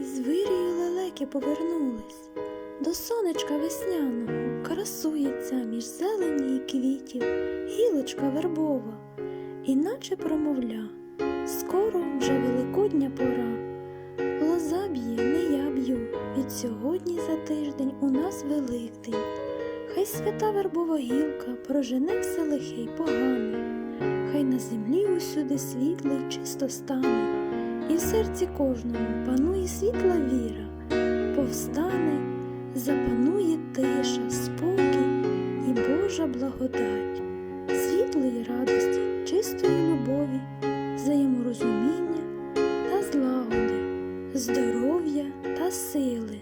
Із вирію лелеки повернулись до сонечка весняного, красується між зелені і квітів гілочка вербова, іначе промовля, скоро вже великодня пора. Лоза б'є, не я б'ю, від сьогодні за тиждень у нас Великдень. Хай свята вербова гілка прожене все лихе й погане, хай на землі усюди світло й чисто стане, і в серці кожному панує світла віра, повстане, запанує тиша, спокій і Божа благодать, світлої радості, чистої любові, взаєморозуміння та злагоди, здоров'я та сили.